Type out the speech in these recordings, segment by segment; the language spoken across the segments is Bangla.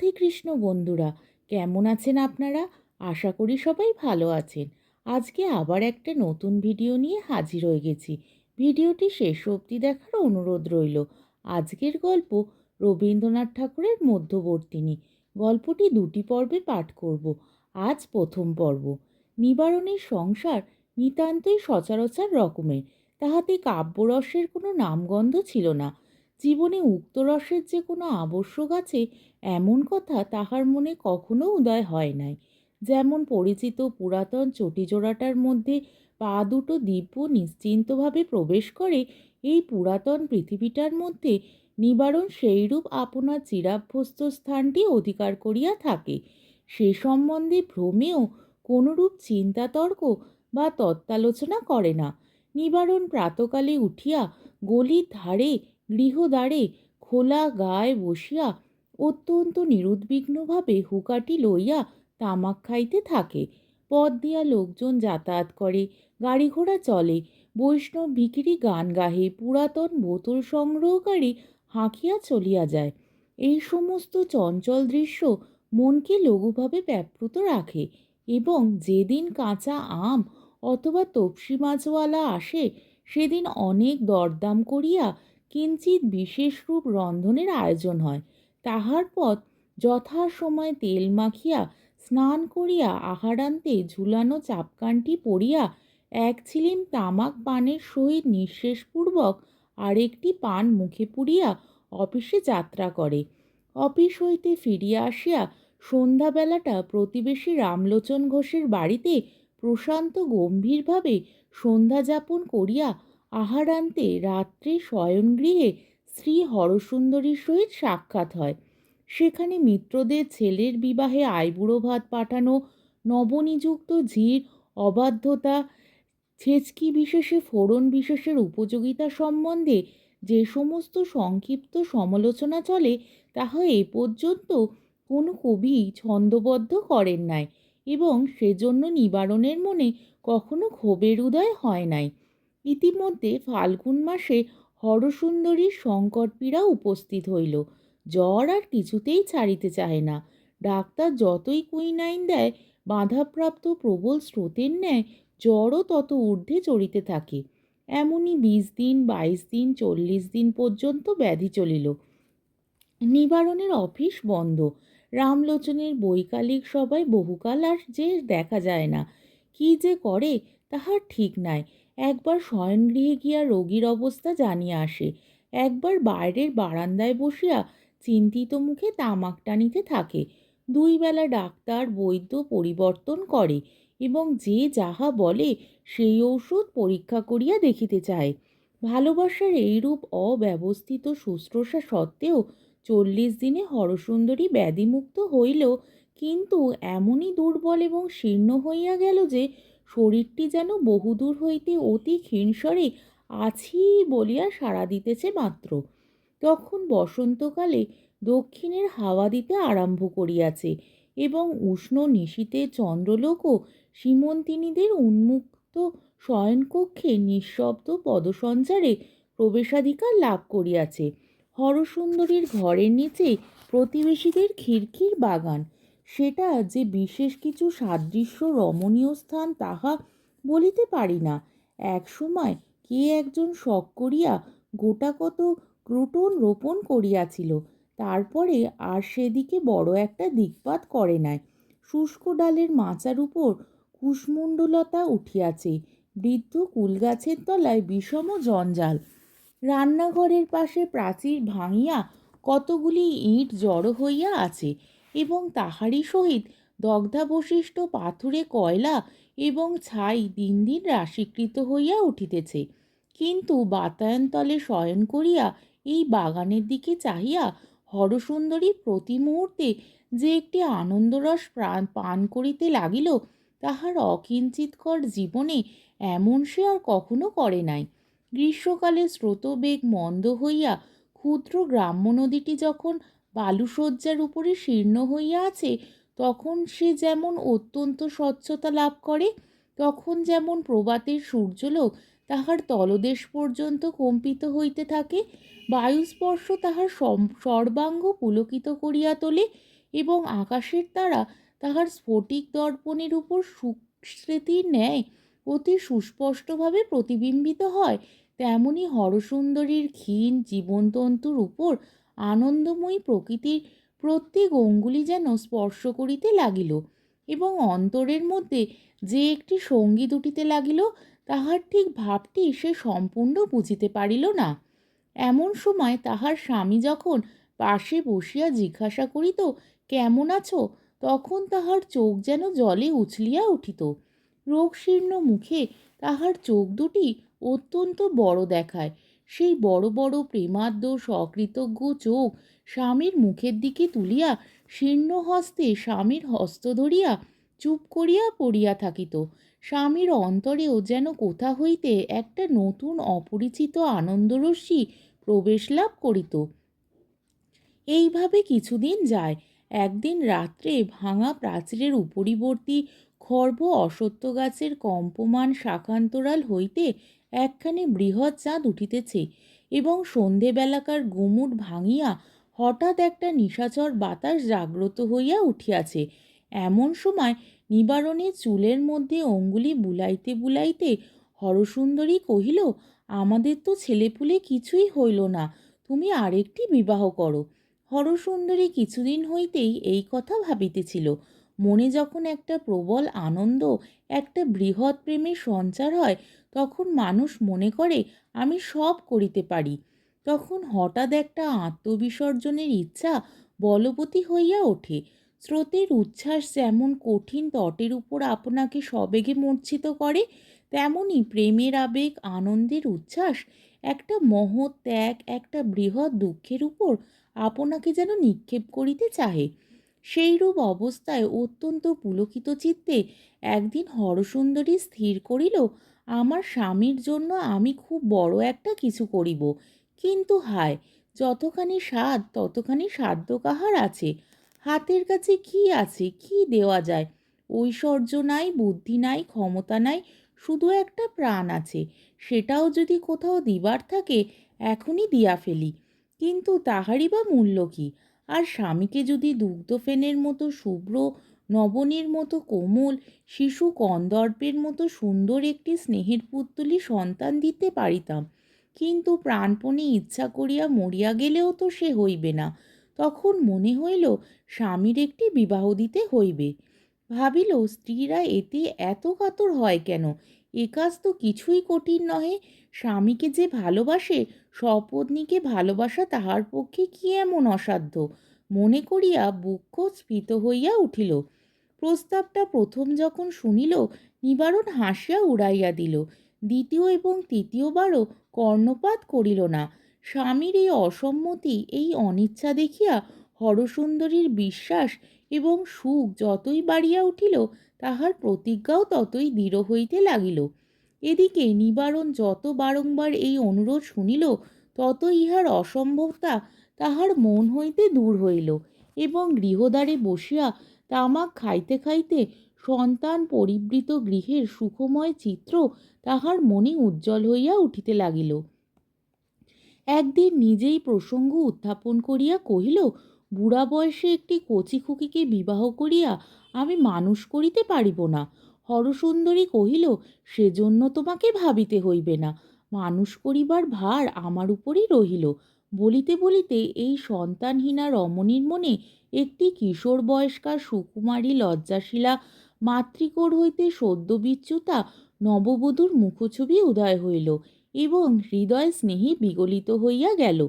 রাধে কৃষ্ণ বন্ধুরা, কেমন আছেন আপনারা? আশা করি সবাই ভালো আছেন। আজকে আবার একটা নতুন ভিডিও নিয়ে হাজির হয়ে গেছি। ভিডিওটি শেষ অবধি দেখার অনুরোধ রইল। আজকের গল্প রবীন্দ্রনাথ ঠাকুরের মধ্যবর্তিনী গল্পটি দুটি পর্বে পাঠ করব। আজ প্রথম পর্ব। নিবারণের সংসার নিতান্তই সচরাচর রকমের, তাহাতে কাব্যরসের কোনো নামগন্ধ ছিল না। জীবনে উক্ত রসের যে কোনো আবশ্যক আছে, এমন কথা তাহার মনে কখনো উদয় হয় নাই। যেমন পরিচিত পুরাতন চটিজোড়াটার মধ্যে পা দুটো দিব্য নিশ্চিন্তভাবে প্রবেশ করে, এই পুরাতন পৃথিবীটার মধ্যে নিবারণ সেইরূপ আপনার চিরাভ্যস্ত স্থানটি অধিকার করিয়া থাকে। সে সম্বন্ধে ভ্রমেও কোনরূপ চিন্তাতর্ক বা তত্ত্বালোচনা করে না। নিবারণ প্রাতকালে উঠিয়া গলির ধারে গৃহদ্বারে খোলা গায়ে বসিয়া অত্যন্ত নিরুদ্বিগ্নভাবে হুকাটি লইয়া তামাক খাইতে থাকে। পথ দিয়া লোকজন যাতায়াত করে গাড়ি ঘোড়া চলে, বৈষ্ণব ভিকিরি গান গাহে, পুরাতন বোতল সংগ্রহকারী হাঁকিয়া চলিয়া যায়। এই সমস্ত চঞ্চল দৃশ্য মনকে লঘুভাবে ব্যাপৃত রাখে এবং যেদিন কাঁচা আম অথবা তপসি মাছওয়ালা আসে, সেদিন অনেক দরদাম করিয়া কিঞ্চিত বিশেষ রূপ রন্ধনের আয়োজন হয়। তাহার পর যথাসময় তেল মাখিয়া, স্নান করিয়া আহারান্তে ঝুলানো চাপকানটি পরিয়া, এক ছিলিম তামাক পানের সহিত নিঃশেষপূর্বক আরেকটি পান মুখে পুড়িয়া অফিসে যাত্রা করে। অফিস হইতে ফিরিয়া আসিয়া সন্ধ্যাবেলাটা প্রতিবেশী রামলোচন ঘোষের বাড়িতে প্রশান্ত গম্ভীরভাবে সন্ধ্যা যাপন করিয়া আহারান্তে রাত্রে শয়নগৃহে শ্রী হরসুন্দরীর সহিত সাক্ষাৎ হয়। সেখানে মিত্রদের ছেলের বিবাহে আইবুড়ো ভাত পাঠানো, নবনিযুক্ত ঝির, অবাধ্যতা, ছেচকি বিশেষে ফোড়ন বিশেষের উপযোগিতা সম্বন্ধে যে সমস্ত সংক্ষিপ্ত সমালোচনা চলে, তাহা এ পর্যন্ত কোনো কবি ছন্দবদ্ধ করেন নাই এবং সেজন্য নিবারণের মনে কখনো ক্ষোভের উদয় হয় নাই। ইতিমধ্যে ফাল্গুন মাসে হরসুন্দরীর সংকটপীড়া উপস্থিত হইল। জ্বর আর কিছুতেই ছাড়িতে চাহে না। ডাক্তার যতই কুইনাইন দেয়, বাধাপ্রাপ্ত প্রবল স্রোতের ন্যায় জ্বরও তত ঊর্ধ্বে চড়িতে থাকে। এমনই বিশ দিন, বাইশ দিন, চল্লিশ দিন পর্যন্ত ব্যাধি চলিল। নিবারণের অফিস বন্ধ। রামলোচনের বৈকালিক সবাই বহুকাল আর যে দেখা যায় না। কি যে করে, তাহার ঠিক নাই। একবার শয়নগৃহে গিয়া রোগীর অবস্থা জানিয়া আসে। একবার বাইরের বারান্দায় বসিয়া চিন্তিত মুখে তামাক টানিতে থাকে। দুই বেলা ডাক্তার বৈদ্য পরিবর্তন করে এবং যে যাহা বলে সেই ঔষধ পরীক্ষা করিয়া দেখিতে চায়। ভালোবাসার এইরূপ অব্যবস্থিত শুশ্রূষা সত্ত্বেও চল্লিশ দিনে হরসুন্দরী ব্যাধিমুক্ত হইল কিন্তু এমনই দুর্বল এবং শীর্ণ হইয়া গেল যে শরীরটি যেন বহুদূর হইতে অতি ক্ষীণস্বরে আছি বলিয়া সাড়া দিতেছে মাত্র। তখন বসন্তকালে দক্ষিণের হাওয়া দিতে আরম্ভ করিয়াছে এবং উষ্ণ নিশীতে চন্দ্রলোকও সীমন্তিনীদের উন্মুক্ত শয়নকক্ষে নিঃশব্দ পদসঞ্চারে প্রবেশাধিকার লাভ করিয়াছে। হরসুন্দরীর ঘরের নিচে প্রতিবেশীদের খিড়কির বাগান সেটা যে বিশেষ কিছু সাদৃশ্য রমণীয় স্থান তাহা বলিতে পারি না। এক সময় কে একজন শখ করিয়া গোটা কত ক্রুটন রোপণ করিয়াছিল, তারপরে আর সেদিকে বড় একটা দিকপাত করে নাই। শুষ্ক ডালের মাচার উপর কুষ্মণ্ডলতা উঠিয়াছে, বৃদ্ধ কুলগাছের তলায় বিষম জঞ্জাল। রান্নাঘরের পাশে প্রাচীর ভাঙিয়া কতগুলি ইট জড়ো হইয়া আছে এবং তাহারই সহিত দগ্ধাবশিষ্ট পাথুরে কয়লা এবং ছাই দিন দিন রাশিকৃত হইয়া উঠিতেছে। কিন্তু বাতায়নতলে শয়ন করিয়া এই বাগানের দিকে চাহিয়া হরসুন্দরী প্রতি মুহূর্তে যে একটি আনন্দরস প্রাণ পান করিতে লাগিল, তাহার অকিঞ্চিতকর জীবনে এমন সে আর কখনো করে নাই। গ্রীষ্মকালে স্রোতবেগ মন্দ হইয়া ক্ষুদ্র গ্রাম্য নদীটি যখন বালুশয্যার উপরে শীর্ণ হইয়া আছে, তখন সে যেমন অত্যন্ত স্বচ্ছতা লাভ করে, তখন যেমন প্রবাতের সূর্যলোক তাহার তলদেশ পর্যন্ত কম্পিত হইতে থাকে, বায়ুস্পর্শ তাহার সর্বাঙ্গ পুলকিত করিয়া তোলে এবং আকাশের তারা তাহার স্ফটিক দর্পণের উপর সুস্মৃতির ন্যায় অতি সুস্পষ্টভাবে প্রতিবিম্বিত হয়, তেমনি হরসুন্দরীর ক্ষীণ জীবনতন্তুর উপর আনন্দময়ী প্রকৃতির প্রত্যেক অঙ্গুলি যেন স্পর্শ করিতে লাগিল এবং অন্তরের মধ্যে যে একটি সংগীত উঠিতে লাগিল, তাহার ঠিক ভাবটি সে সম্পূর্ণ বুঝিতে পারিল না। এমন সময় তাহার স্বামী যখন পাশে বসিয়া জিজ্ঞাসা করিত, কেমন আছো? তখন তাহার চোখ যেন জলে উছলিয়া উঠিত। রোগশীর্ণ মুখে তাহার চোখ দুটি অত্যন্ত বড় দেখায়। সেই বড় বড় প্রেমাদ্য সকৃতজ্ঞ চোখ স্বামীর মুখের দিকে তুলিয়া শীর্ণ হস্তে স্বামীর হস্ত ধরিয়া চুপ করিয়া পড়িয়া থাকিত। স্বামীর অন্তরেও যেন কোথা হইতে একটা নতুন অপরিচিত আনন্দরশ্মি প্রবেশ লাভ করিত। এইভাবে কিছুদিন যায়। একদিন রাত্রে ভাঙা প্রাচীরের উপরিবর্তী খর্ব অসত্য গাছের কম্পমান শাখান্তরাল হইতে একখানি বৃহৎ চাঁদ উঠিতেছে এবং সন্ধেবেলাকার গুমুট ভাঙিয়া হঠাৎ একটা নিশাচর বাতাস জাগ্রত হইয়া উঠিয়াছে। এমন সময় নিবারণে চুলের মধ্যে অঙ্গুলি বুলাইতে বুলাইতে হরসুন্দরী কহিল, আমাদের তো ছেলেপুলে কিছুই হইল না, তুমি আরেকটি বিবাহ করো। হরসুন্দরী কিছুদিন হইতেই এই কথা ভাবিতেছিল। মনে যখন একটা প্রবল আনন্দ, একটা বৃহৎ প্রেমের সঞ্চার হয় তখন মানুষ মনে করে, আমি সব করিতে পারি। তখন হঠাৎ একটা আত্মবিসর্জনের ইচ্ছা বলবতী হইয়া ওঠে। স্রোতের উচ্ছ্বাস যেমন কঠিন তটের উপর আপনাকে সবেগে মূর্ছিত করে, তেমনি প্রেমের আবেগ, আনন্দের উচ্ছ্বাস, একটা মহৎ ত্যাগ, একটা বৃহৎ দুঃখের উপর আপনাকে যেন নিক্ষেপ করিতে চাহে। সেইরূপ অবস্থায় অত্যন্ত পুলকিত চিত্তে একদিন হরসুন্দরী স্থির করিল আমার স্বামীর জন্য আমি খুব বড় একটা কিছু করিব। কিন্তু হায়, যতখানি স্বাদ, ততখানি সাধ্য কাহার আছে? হাতের কাছে কি আছে, কি দেওয়া যায়? ঐশ্বর্য নাই, বুদ্ধি নাই, ক্ষমতা নাই, শুধু একটা প্রাণ আছে। সেটাও যদি কোথাও দিবার থাকে, এখনই দিয়া ফেলি। কিন্তু তাহারই বা মূল্য কী? আর স্বামীকে যদি দুগ্ধফেনের মতো শুভ্র নবনীর মতো কোমল, শিশু কন্দর্পের মতো সুন্দর একটি স্নেহের পুত্তলি সন্তান দিতে পারিতাম। কিন্তু প্রাণপণে ইচ্ছা করিয়া মরিয়া গেলেও তো সে হইবে না। তখন মনে হইল স্বামীর একটি বিবাহ দিতে হইবে। ভাবিল, স্ত্রীরা এতে এত কাতর হয় কেন? এ কাজ তো কিছুই কঠিন নহে। স্বামীকে যে ভালোবাসে সপত্নীকে ভালোবাসা তাহার পক্ষে কি এমন অসাধ্য? মনে করিয়া বুক্ষ স্ফীত হইয়া উঠিল প্রস্তাবটা প্রথম যখন শুনিল, নিবারণ হাসিয়া উড়াইয়া দিল। দ্বিতীয় এবং তৃতীয়বারও কর্ণপাত করিল না। স্বামীর এই অসম্মতি, এই অনিচ্ছা দেখিয়া হরসুন্দরীর বিশ্বাস এবং সুখ যতই বাড়িয়া উঠিল, তাহার প্রতিজ্ঞাও ততই দৃঢ় হইতে লাগিল। এদিকে নিবারণ যত বারংবার এই অনুরোধ শুনিল, তত ইহার অসম্ভবতা তাহার মন হইতে দূর হইল এবং গৃহদ্বারে বসিয়া তামাক খাইতে খাইতে সন্তান পরিবৃত গৃহের সুখময় চিত্র তাহার মনে উজ্জ্বল হইয়া উঠিতে লাগিল। একদিন নিজেই প্রসঙ্গ উত্থাপন করিয়া কহিল, বুড়া বয়সে একটি কচি খুকিকে বিবাহ করিয়া আমি মানুষ করিতে পারিব না। হরসুন্দরী কহিল, সেজন্য তোমাকে ভাবিতে হইবে না। মানুষ করিবার ভার আমার উপরই রহিল। বলিতে বলিতে এই সন্তানহীনা রমণীর মনে একটি কিশোর বয়স্কার সুকুমারী লজ্জাশীলা, মাতৃকোর হইতে সদ্য বিচ্যুতা নববধূর মুখছবি উদয় হইল এবং হৃদয় স্নেহে বিগলিত হইয়া গেল।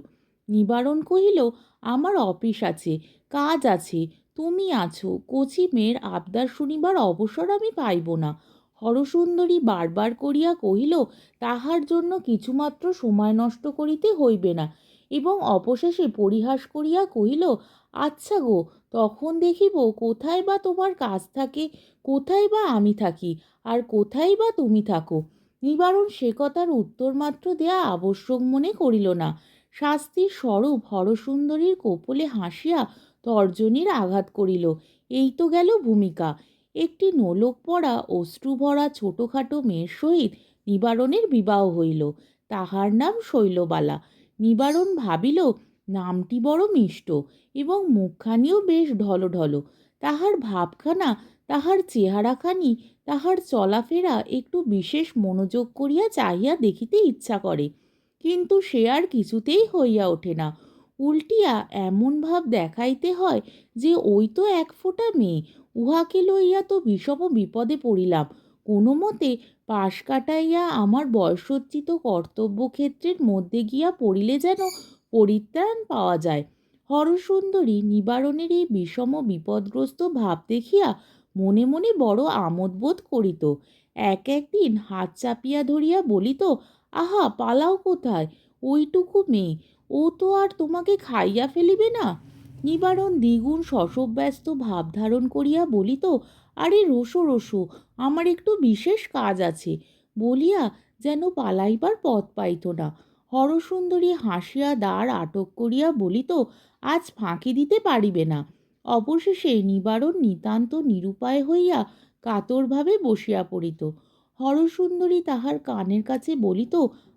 নিবারণ কহিল, আমার অফিস আছে, কাজ আছে, তুমি আছো, কচি মেয়ের আবদার শুনিবার অবসর আমি পাইব না। হরসুন্দরী বারবার করিয়া কহিল, তাহার জন্য কিছুমাত্র সময় নষ্ট করিতে হইবে না। এবং অবশেষে পরিহাস করিয়া কহিল আচ্ছা গো, তখন দেখিব কোথায় বা তোমার কাজ থাকে, কোথায় বা আমি থাকি, আর কোথায় বা তুমি থাকো। নিবারণ সে কথার উত্তর মাত্র দেয়া আবশ্যক মনে করিল না। শাস্তির স্বরূপ হরসুন্দরীর কোপলে হাসিয়া তর্জনীর আঘাত করিল। এই তো গেল ভূমিকা। একটি নোলক পড়া, অশ্রু ভরা ছোটোখাটো মেয়ের সহিত নিবারণের বিবাহ হইল। তাহার নাম শৈলবালা। নিবারণ ভাবিল, নামটি বড় মিষ্ট এবং মুখখানিও বেশ ঢলঢল। তাহার ভাবখানা, তাহার চেহারাখানি, তাহার চলাফেরা একটু বিশেষ মনোযোগ করিয়া চাহিয়া দেখিতে ইচ্ছা করে। কিন্তু সে আর কিছুতেই হইয়া ওঠে না। উল্টিয়া এমন ভাব দেখাইতে হয় যে ওই তো এক ফোঁটা মেয়ে, উহাকে লইয়া তো বিষম বিপদে পড়িলাম। কোনো মতে পাশ কাটাইয়া আমার বয়সোচ্চিত কর্তব্যক্ষেত্রের মধ্যে গিয়া পড়িলে যেন পরিত্রাণ পাওয়া যায়। হরসুন্দরী নিবারণের এই বিষম বিপদগ্রস্ত ভাব দেখিয়া মনে মনে বড় আমোদ বোধ করিত। এক একদিন হাত চাপিয়া ধরিয়া বলিত, আহা, পালাও কোথায়? ওইটুকু মেয়ে, ও তো আর তোমাকে খাইয়া ফেলিবে না? নিবারণ দ্বিগুণ শশব্যস্ত ভাব ধারণ করিয়া বলিত, আরে রোসো রোসো আমার একটু বিশেষ কাজ আছে। বলিয়া যেন পালাইবার পথ পাইত না। হরসুন্দরী হাসিয়া দ্বার আটক করিয়া বলিত, আজ ফাঁকি দিতে পারিবে না অবশেষে নিবারণ নিতান্ত নিরুপায় হইয়া কাতরভাবে বসিয়া পড়িত। হরসুন্দরী তাহার কানের কাছে বলিত,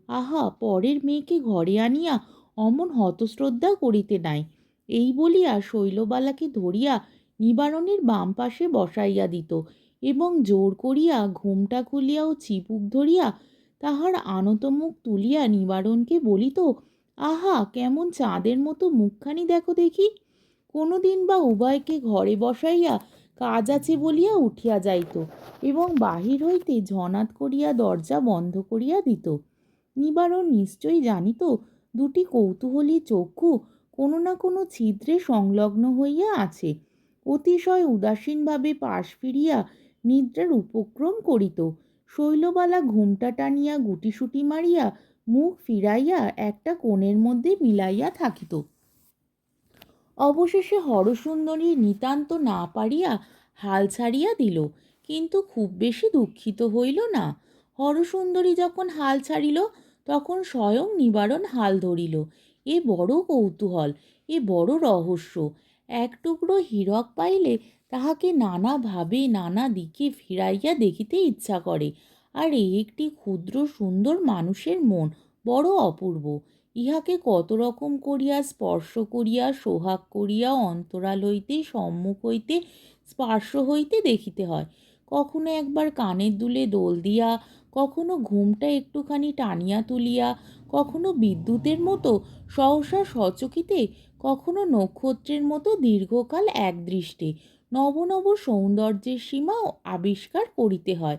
আহা, পরের মেয়েকে ঘরে আনিয়া অমন হতশ্রদ্ধা করিতে নাই এই বলিয়া শৈলবালাকে ধরিয়া নিবারণের বাম পাশে বসাইয়া দিত। এবং জোর করিয়া ঘোমটা খুলিয়া ও চিপুক ধরিয়া তাহার আনত মুখ তুলিয়া নিবারণকে বলিত, আহা, কেমন চাঁদের মতো মুখখানি দেখো দেখি। কোনো দিন বা উভয়কে ঘরে বসাইয়া কাজ আছে বলিয়া উঠিয়া যাইত এবং বাহির হইতে ঝনাত করিয়া দরজা বন্ধ করিয়া দিত। নিবারণ নিশ্চয়ই জানিত, দুটি কৌতূহলী চক্ষু কোনো না কোনো ছিদ্রে সংলগ্ন হইয়া আছে। অতিশয় উদাসীনভাবে পাশ ফিরিয়া নিদ্রার উপক্রম করিত। শৈলবালা ঘুমটা টানিয়া গুটিসুটি মারিয়া মুখ ফিরাইয়া একটা কোণের মধ্যে মিলাইয়া থাকিত। অবশেষে হরসুন্দরী নিতান্ত না পারিয়া হাল ছাড়িয়া দিল, কিন্তু খুব বেশি দুঃখিত হইল না। হরসুন্দরী যখন হাল ছাড়িল, তখন স্বয়ং নিবারণ হাল ধরিল। এ বড় কৌতূহল, এ বড় রহস্য এক টুকরো হীরক পাইলে তাহাকে নানাভাবে নানা দিকে ফিরাইয়া দেখিতে ইচ্ছা করে। আর এ একটি ক্ষুদ্র সুন্দর মানুষের মন বড় অপূর্ব। ইহাকে কত রকম করিয়া স্পর্শ করিয়া, সোহাগ করিয়া, অন্তরাল হইতে, সম্মুখ হইতে, স্পর্শ হইতে দেখিতে হয়। কখনো একবার কানের দুলে দোল দিয়া, কখনো ঘুমটা একটুখানি টানিয়া তুলিয়া, কখনো বিদ্যুতের মতো সহসা সচকিতে কখনো নক্ষত্রের মতো দীর্ঘকাল একদৃষ্টে, নব নব সৌন্দর্যের সীমা আবিষ্কার করিতে হয়।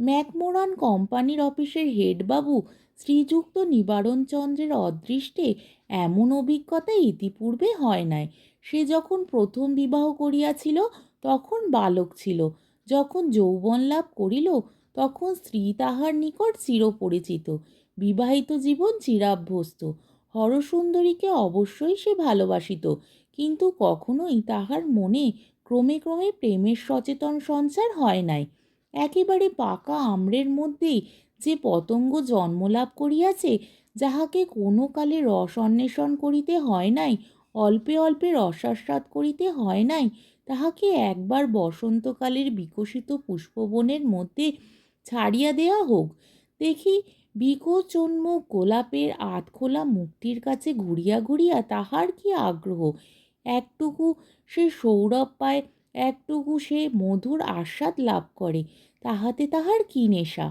ম্যাকমোরান কোম্পানির অফিসের হেডবাবু শ্রীযুক্ত নিবারণচন্দ্রের অদৃষ্টে এমন অভিজ্ঞতা ইতিপূর্বে হয় নাই। সে যখন প্রথম বিবাহ করিয়াছিল, তখন বালক ছিল। যখন যৌবন লাভ করিল, তখন স্ত্রী তাহার নিকট চিরপরিচিত। বিবাহিত জীবন চিরাভ্যস্ত। হরসুন্দরীকে অবশ্যই সে ভালোবাসিত, কিন্তু কখনোই তাহার মনে ক্রমে ক্রমে প্রেমের সচেতন সঞ্চার হয় নাই। একেবারে পাকা আম্রের মধ্যেই যে পতঙ্গ জন্মলাভ করিয়াছে, যাহাকে কোনো কালে রস অন্বেষণ করিতে হয় নাই, অল্পে অল্পে রসাস্বাদ করিতে হয় নাই, তাহাকে একবার বসন্তকালের বিকশিত পুষ্পবনের মধ্যে ছাড়িয়া দেওয়া হোক। দেখি বিকোচন্মুখ গোলাপের আধখোলা মুখটির কাছে ঘুরিয়া ঘুরিয়া তাহার কি আগ্রহ? একটুকু সে সৌরভ পায়, একটুকু সে মধুর আস্বাদ লাভ করে, তাহাতে তাহার কি নেশা?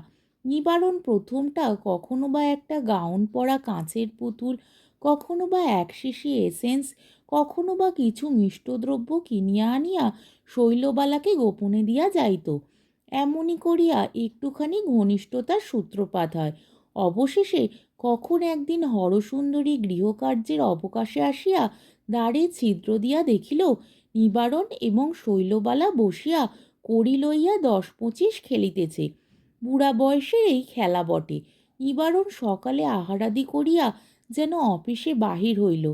নিবারণ প্রথমটা কখনো বা একটা গাউন পরা কাঁচের পুতুল, কখনো বা এক শিশি এসেন্স, কখনো বা কিছু মিষ্টদ্রব্য কিনিয়া আনিয়া শৈলবালাকে গোপনে দিয়া যাইত। এমনই করিয়া একটুখানি ঘনিষ্ঠতার সূত্রপাত হয়। অবশেষে কখন একদিন হরসুন্দরী গৃহকার্যের অবকাশে আসিয়া দ্বারে ছিদ্র দিয়া দেখিল, নিবারণ এবং শৈলবালা বসিয়া কড়ি লইয়া দশ পঁচিশ খেলিতেছে। বুড়া বয়সের এই খেলা বটে। নিবারণ সকালে আহারাদি করিয়া যেন অফিসে বাহির হইল,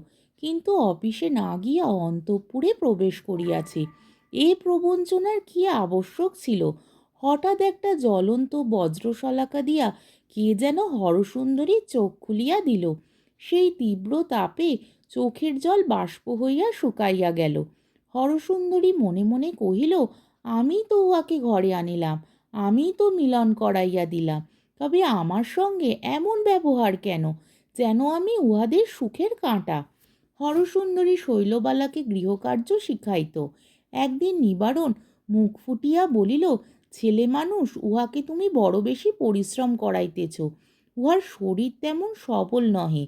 কিন্তু অফিসে না গিয়া অন্তঃপুরে প্রবেশ করিয়াছে। এ প্রবঞ্চনার কি আবশ্যক ছিল? হঠাৎ একটা জ্বলন্ত বজ্রশলাকা দিয়া কে যেন হরসুন্দরী চোখ খুলিয়া দিল। সেই তীব্র তাপে চোখের জল বাষ্প হইয়া শুকাইয়া গেল। হরসুন্দরী মনে মনে কহিল, আমি তো উহাকে ঘরে আনিলাম আমি তো মিলন করাইয়া দিলাম। তবে আমার সঙ্গে এমন ব্যবহার কেন? যেন আমি উহাদের সুখের কাঁটা। হরসুন্দরী শৈলবালাকে গৃহকার্য শিখাইত। একদিন নিবারণ মুখ ফুটিয়া বলিল ছেলে মানুষ, উহাকে তুমি বড় বেশি পরিশ্রম করাইতেছ। উহার শরীর তেমন সবল নহে।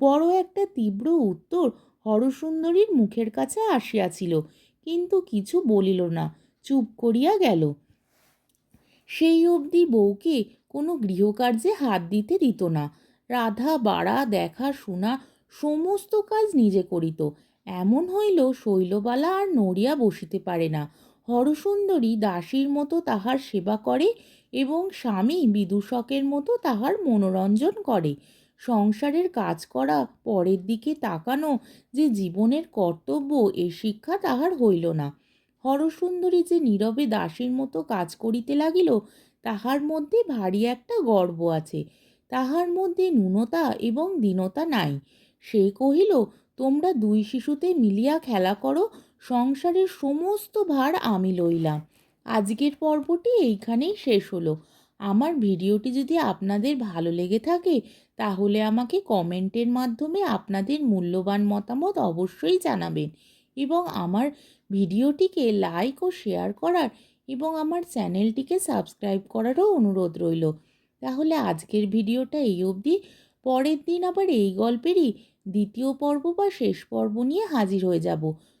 বড় একটা তীব্র উত্তর হরসুন্দরীর মুখের কাছে আসিয়াছিল, কিন্তু কিছু বলিল না, চুপ করিয়া গেল। সেই অবধি বউকে কোনো গৃহকার্যে হাত দিতে দিত না। রাধা, বাড়া, দেখা, শোনা, সমস্ত কাজ নিজে করিত। এমন হইল শৈলবালা আর নড়িয়া বসিতে পারে না। হরসুন্দরী দাসীর মতো তাহার সেবা করে এবং স্বামী বিদূষকের মতো তাহার মনোরঞ্জন করে। সংসারের কাজ করা পরের দিকে তাকানো যে জীবনের কর্তব্য, এ শিক্ষা তাহার হইল না। হরসুন্দরী যে নীরবে দাসীর মতো কাজ করিতে লাগিল, তাহার মধ্যে ভারী একটা গর্ব আছে। তাহার মধ্যে ন্যূনতা এবং দীনতা নাই। সে কহিল, তোমরা দুই শিশুতে মিলিয়া খেলা করো সংসারের সমস্ত ভার আমি লইলাম। আজকের পর্বটি এইখানেই শেষ হলো। আমার ভিডিওটি যদি আপনাদের ভালো লেগে থাকে, তাহলে আমাকে কমেন্টের মাধ্যমে আপনাদের মূল্যবান মতামত অবশ্যই জানাবেন এবং আমার ভিডিওটিকে লাইক ও শেয়ার করার এবং আমার চ্যানেলটিকে সাবস্ক্রাইব করারও অনুরোধ রইল। তাহলে আজকের ভিডিওটা এই অবধি। পরের দিন আবার এই গল্পেরই দ্বিতীয় পর্ব বা শেষ পর্ব নিয়ে হাজির হয়ে যাব।